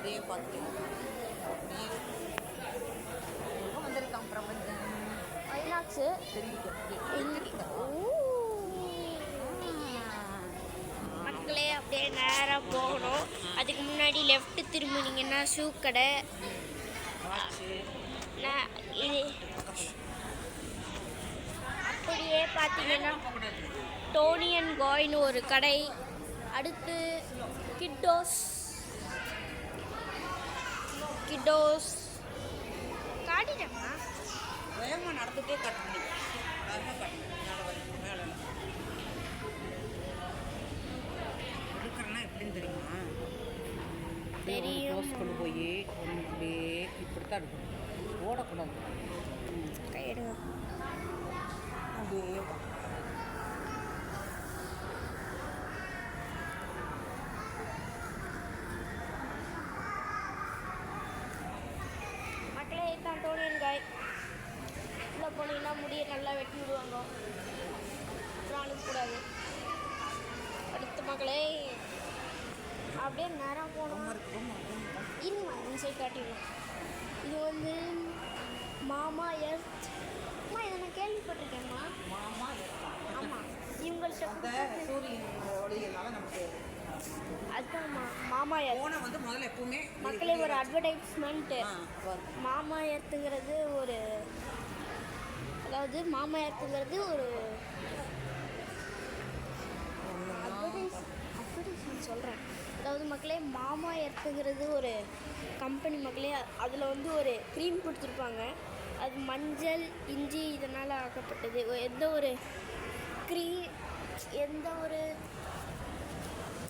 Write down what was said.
அப்படியே பார்த்துட்டு அப்படியே வந்திருக்கான் பிரபஞ்சன்? ஐநாக்ஸு மக்களே அப்படியே நேராக போகணும். அதுக்கு முன்னாடி லெஃப்ட் திரும்பினீங்கன்னா ஷூ கடை. நான் இது அப்படியே பார்த்தீங்கன்னா டோனி அண்ட் காய்னு ஒரு கடை. அடுத்து கிட்டோஸ். கிட்டோஸ் காட்டிட்டேம்மா. வேகமாக நடந்துகிட்டே கட்டணும் வேகமாக கட்டணும் மேலே வரணும் மேலே எடுக்கிறேன்னா எப்படின்னு தெரியுமா? தெரியும். கொண்டு போய் ஒன்று அப்படியே இப்படி தான் எடுக்கணும் ஓடக்கூடாது. போனீங்கன்னா முடியை நல்லா வெட்டி விடுவாங்க. அப்புறம் அனுப்பக்கூடாது அடுத்த மக்களே அப்படியே நேரம் போகணும் ரொம்ப இருக்கு, ரொம்ப இருக்கு, ரொம்ப இருக்கு. இருங்க இந்த சைடு காட்டிடுவோம் இது வந்து மாமா எர்த் அம்மா இதை நான் கேள்விப்பட்டிருக்கேன்மா மாமா ஆமாம் இவங்கள்ட்ட சூரியன் ஒளியினால நமக்கு மாமா வந்து முதல்ல எப்பவுமே மக்களே ஒரு அட்வர்டைஸ்மெண்ட்டு. மாமா எர்த்துங்கிறது ஒரு அதாவது மாமா எர்த்துங்கிறது ஒரு அட்வர்டைஸ் அட்வர்டைஸ்மெண்ட் சொல்கிறேன் அதாவது மக்களே மாமா எர்த்துங்கிறது ஒரு கம்பெனி மக்களே அதில் வந்து ஒரு க்ரீம் கொடுத்துருப்பாங்க. அது மஞ்சள் இஞ்சி இதனால் ஆக்கப்பட்டது. எந்த ஒரு க்ரீ எந்த ஒரு